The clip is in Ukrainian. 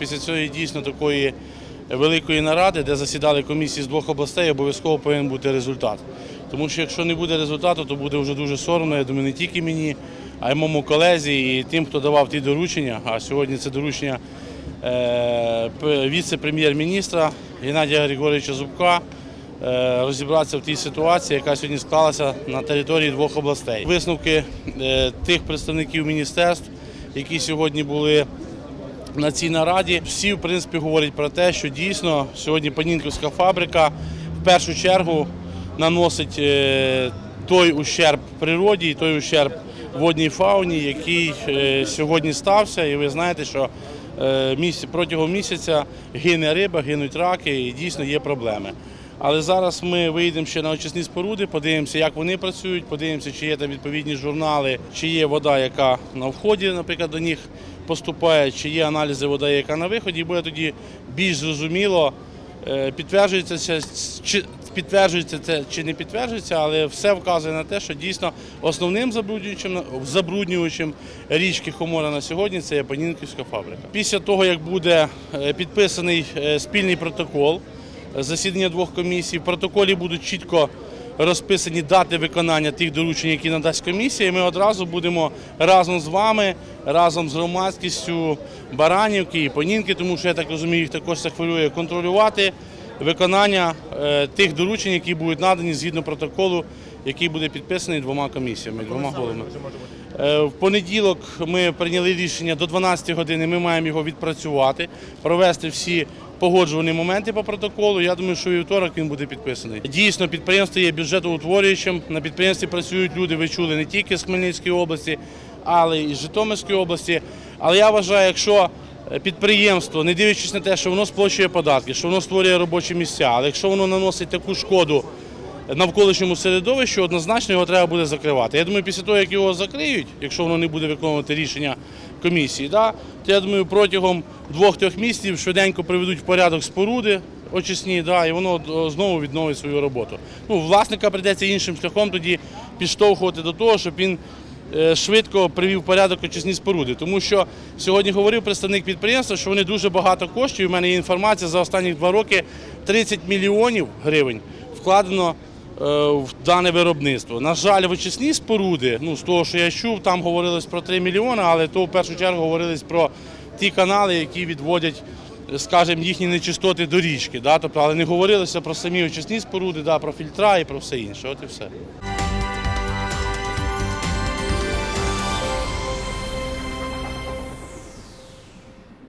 після цієї дійсно такої великої наради, де засідали комісії з двох областей, обов'язково повинен бути результат. Тому що якщо не буде результату, то буде вже дуже соромно. Я думаю, не тільки мені, а й моєму колезі і тим, хто давав ті доручення. А сьогодні це доручення е, віце-прем'єр-міністра Геннадія Григоровича Зубка. е, Розібратися в тій ситуації, яка сьогодні склалася на території двох областей. Висновки е, тих представників міністерств, які сьогодні були на цій нараді, всі в принципі говорять про те, що дійсно сьогодні Панінківська фабрика в першу чергу наносить е, той ущерб природі і той ущерб водній фауні, який е, сьогодні стався. І ви знаєте, що е, протягом місяця гине риба, гинуть раки і дійсно є проблеми. Але зараз ми вийдемо ще на очисні споруди, подивимося, як вони працюють, подивимося, чи є там відповідні журнали, чи є вода, яка на вході, наприклад, до них поступає, чи є аналізи води, яка на виході, і буде тоді більш зрозуміло, е, підтверджується чи підтверджується це чи не підтверджується, але все вказує на те, що дійсно основним забруднюючим забруднювачем річки Хомора на сьогодні це є Панінківська фабрика. Після того, як буде е, підписаний е, спільний протокол засідання двох комісій, в протоколі будуть чітко розписані дати виконання тих доручень, які надасть комісія. І ми одразу будемо разом з вами, разом з громадськістю Баранівки і Понінки, тому що я так розумію, їх також це хвилює, контролювати виконання е, тих доручень, які будуть надані згідно протоколу, який буде підписаний двома комісіями, двома головами. Е, В понеділок ми прийняли рішення до 12 години. Ми маємо його відпрацювати, провести всі погоджувані моменти по протоколу. Я думаю, що вівторок він буде підписаний. Дійсно, підприємство є бюджетоутворюючим. На підприємстві працюють люди. Ви чули не тільки з Хмельницької області, але і з Житомирської області. Але я вважаю, якщо е, підприємство, не дивлячись на те, що воно сплачує податки, що воно створює робочі місця, але якщо воно наносить таку шкоду навколишньому середовищу, однозначно його треба буде закривати. Я думаю, після того, як його закриють, якщо воно не буде виконувати рішення комісії, да, то я думаю, протягом двох-трьох місяців швиденько приведуть в порядок споруди очисні, да, і воно знову відновить свою роботу. Ну, власника прийдеться іншим шляхом тоді підштовхувати до того, щоб він е, швидко привів порядок очисні споруди. Тому що сьогодні говорив представник підприємства, що вони дуже багато коштів. У мене є інформація за останні два роки 30 мільйонів гривень вкладено е, в дане виробництво. На жаль, в очисні споруди, ну з того, що я чув, там говорилось про 3 мільйони, але то в першу чергу говорилось про ті канали, які відводять. Скажімо, їхні нечистоти до річки, да? тобто, але не говорилося про самі очисні споруди, да, про фільтра і про все інше. От і все.